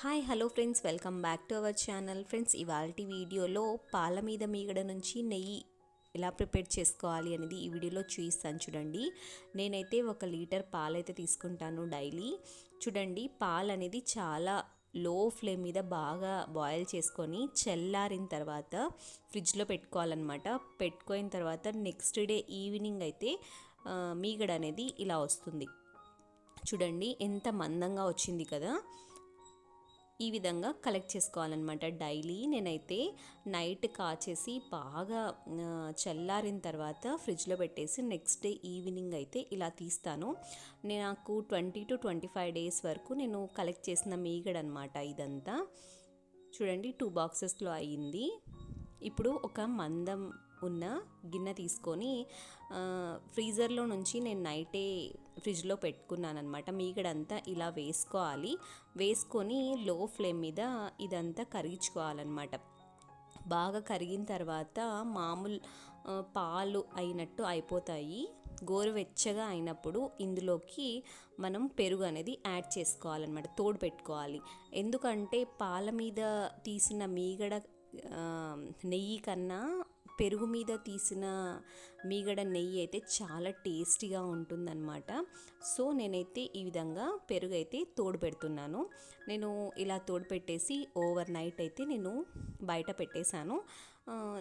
Hi hello friends. Welcome back to our channel. Friends ఇవాళ వీడియోలో పాల మీద మీగడ నుంచి నెయ్యి ఎలా ప్రిపేర్ చేసుకోవాలి అనేది ఈ వీడియోలో చూపిస్తాను చూడండి. నేనైతే ఒక లీటర్ పాలు అయితే తీసుకుంటాను డైలీ. చూడండి పాలు అనేది చాలా లో ఫ్లేమ్ మీద బాగా బాయిల్ చేసుకొని చల్లారిన తర్వాత ఫ్రిడ్జ్లో పెట్టుకోవాలన్నమాట. పెట్టుకోయిన తర్వాత నెక్స్ట్ డే ఈవినింగ్ అయితే మీగడ అనేది ఇలా వస్తుంది. చూడండి ఎంత మందంగా వచ్చింది కదా. ఈ విధంగా కలెక్ట్ చేసుకోవాలన్నమాట. డైలీ నేనైతే నైట్ కాచేసి బాగా చల్లారిన తర్వాత ఫ్రిడ్జ్లో పెట్టేసి నెక్స్ట్ డే ఈవినింగ్ అయితే ఇలా తీస్తాను. నేను నాకు twenty to twenty five days వరకు నేను కలెక్ట్ చేసిన మీగడనమాట ఇదంతా. చూడండి టూ బాక్సెస్లో అయ్యింది ఇప్పుడు ఒక మందం ఉన్న గిన్నె తీసుకొని ఫ్రీజర్లో నుంచి నేను నైటే ఫ్రిడ్జ్లో పెట్టుకున్నాను అనమాట మీగడంతా ఇలా వేసుకోవాలి. వేసుకొని లో ఫ్లేమ్ మీద ఇదంతా కరిగించుకోవాలన్నమాట. బాగా కరిగిన తర్వాత మామూలు పాలు అయినట్టు అయిపోతాయి. గోరువెచ్చగా అయినప్పుడు ఇందులోకి మనం పెరుగు అనేది యాడ్ చేసుకోవాలన్నమాట. తోడు పెట్టుకోవాలి. ఎందుకంటే పాల మీద తీసిన మీగడ నెయ్యి కన్నా పెరుగు మీద తీసిన మీగడ నెయ్యి అయితే చాలా టేస్టీగా ఉంటుందన్నమాట. సో నేనైతే ఈ విధంగా పెరుగు అయితే తోడు పెడుతున్నాను నేను ఇలా తోడు పెట్టేసి ఓవర్ నైట్ అయితే నేను బయట పెట్టేశాను.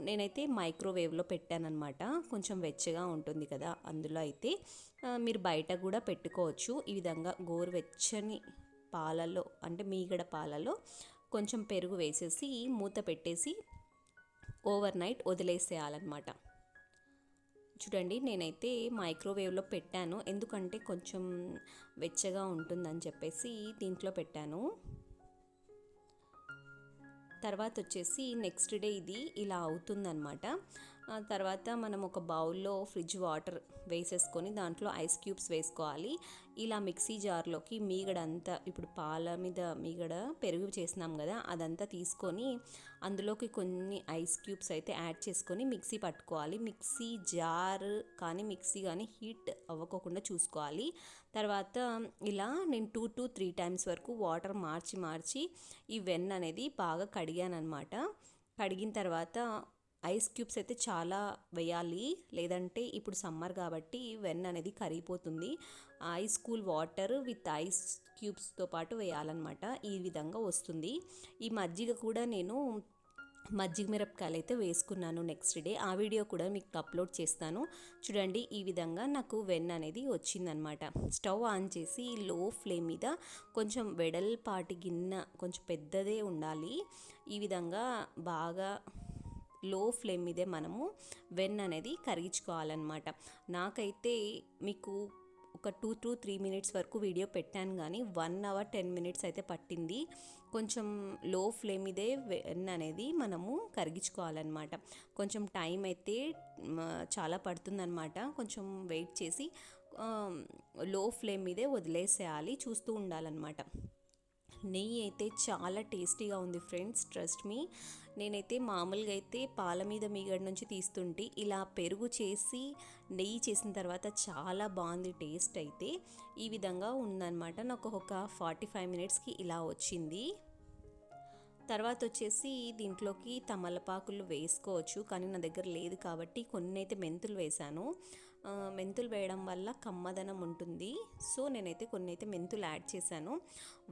నేనైతే మైక్రోవేవ్లో పెట్టానన్నమాట. కొంచెం వెచ్చగా ఉంటుంది కదా అందులో అయితే. మీరు బయట కూడా పెట్టుకోవచ్చు. ఈ విధంగా గోరువెచ్చని పాలలో అంటే మీగడ పాలలో కొంచెం పెరుగు వేసేసి మూత పెట్టేసి ఓవర్ నైట్ వదిలేసేయాలన్నమాట. చూడండి నేనైతే మైక్రోవేవ్లో పెట్టాను. ఎందుకంటే కొంచెం వెచ్చగా ఉంటుందని చెప్పేసి దీంట్లో పెట్టాను. తర్వాత వచ్చేసి నెక్స్ట్ డే ఇది ఇలా అవుతుందన్నమాట. ఆ తర్వాత మనం ఒక బౌల్లో ఫ్రిడ్జ్ వాటర్ వేసేసుకొని దాంట్లో ఐస్ క్యూబ్స్ వేసుకోవాలి. ఇలా మిక్సీ జార్లోకి మీగడ అంతా ఇప్పుడు పాల మీద మీగడ పెరుగు చేసినాం కదా అదంతా తీసుకొని అందులోకి కొన్ని ఐస్ క్యూబ్స్ అయితే యాడ్ చేసుకొని మిక్సీ పట్టుకోవాలి. మిక్సీ జార్ కానీ మిక్సీ కానీ హీట్ అవ్వకోకుండా చూసుకోవాలి. తర్వాత ఇలా నేను టూ టు త్రీ టైమ్స్ వరకు వాటర్ మార్చి మార్చి ఈ వెన్ అనేది బాగా కడిగానమాట కడిగిన తర్వాత ఐస్ క్యూబ్స్ అయితే చాలా వేయాలి. లేదంటే ఇప్పుడు సమ్మర్ కాబట్టి వెన్ అనేది కరిగిపోతుంది. Ice cool water with ice క్యూబ్స్తో పాటు వేయాలన్నమాట. ఈ విధంగా వస్తుంది. ఈ మజ్జిగ కూడా నేను మజ్జిగ మిరపకాయలు అయితే వేసుకున్నాను నెక్స్ట్ డే ఆ వీడియో కూడా మీకు అప్లోడ్ చేస్తాను. చూడండి ఈ విధంగా నాకు వెన్ అనేది వచ్చిందనమాట స్టవ్ ఆన్ చేసి లో ఫ్లేమ్ మీద కొంచెం వెడల్పాటి గిన్నె కొంచెం పెద్దదే ఉండాలి. ఈ విధంగా బాగా లో ఫ్లేమ్ మీదే మనము వెన్ అనేది కరిగించుకోవాలన్నమాట. నాకైతే మీకు ఒక టూ టు త్రీ మినిట్స్ వరకు వీడియో పెట్టాను కానీ వన్ అవర్ టెన్ మినిట్స్ అయితే పట్టింది. కొంచెం లో ఫ్లేమ్ మీదే వెన్ అనేది మనము కరిగించుకోవాలన్నమాట. కొంచెం టైం అయితే చాలా పడుతుందన్నమాట. కొంచెం వెయిట్ చేసి లో ఫ్లేమ్ మీదే వదిలేసేయాలి చూస్తూ ఉండాలన్నమాట. నెయ్యి అయితే చాలా టేస్టీగా ఉంది ఫ్రెండ్స్ ట్రస్ట్ మీ. నేనైతే మామూలుగా అయితే పాల మీద మీగడ నుంచి తీస్తుంటే ఇలా పెరుగు చేసి నెయ్యి చేసిన తర్వాత చాలా బాగుంది టేస్ట్ అయితే. ఈ విధంగా ఉందన్నమాట. నాకు ఒక ఫార్టీ ఫైవ్ మినిట్స్కి ఇలా వచ్చింది. తర్వాత వచ్చేసి దీంట్లోకి తమలపాకులు వేసుకోవచ్చు. కానీ నా దగ్గర లేదు కాబట్టి కొన్ని అయితే మెంతులు వేశాను. మెంతులు వేయడం వల్ల కమ్మదనం ఉంటుంది. సో నేనైతే కొన్ని అయితే మెంతులు యాడ్ చేశాను.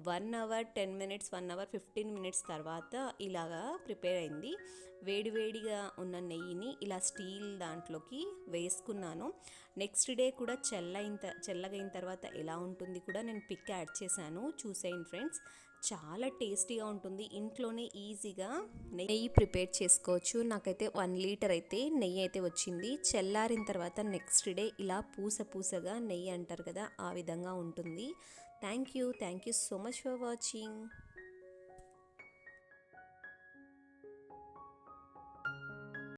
One hour ten minutes one hour fifteen minutes తర్వాత ఇలాగా ప్రిపేర్ అయింది. వేడివేడిగా ఉన్న నెయ్యిని ఇలా స్టీల్ దాంట్లోకి వేసుకున్నాను. నెక్స్ట్ డే కూడా చల్లైన చల్లగైన తర్వాత ఎలా ఉంటుంది కూడా నేను పిక్ యాడ్ చేశాను. చూసేయండి ఫ్రెండ్స్. చాలా టేస్టీగా ఉంటుంది. ఇంట్లోనే ఈజీగా నెయ్యి ప్రిపేర్ చేసుకోవచ్చు. నాకైతే వన్ లీటర్ అయితే నెయ్యి అయితే వచ్చింది. చల్లారిన తర్వాత నెక్స్ట్ డే ఇలా పూస పూసగా నెయ్యి అంటారు కదా ఆ విధంగా ఉంటుంది. Thank you. Thank you so much for watching.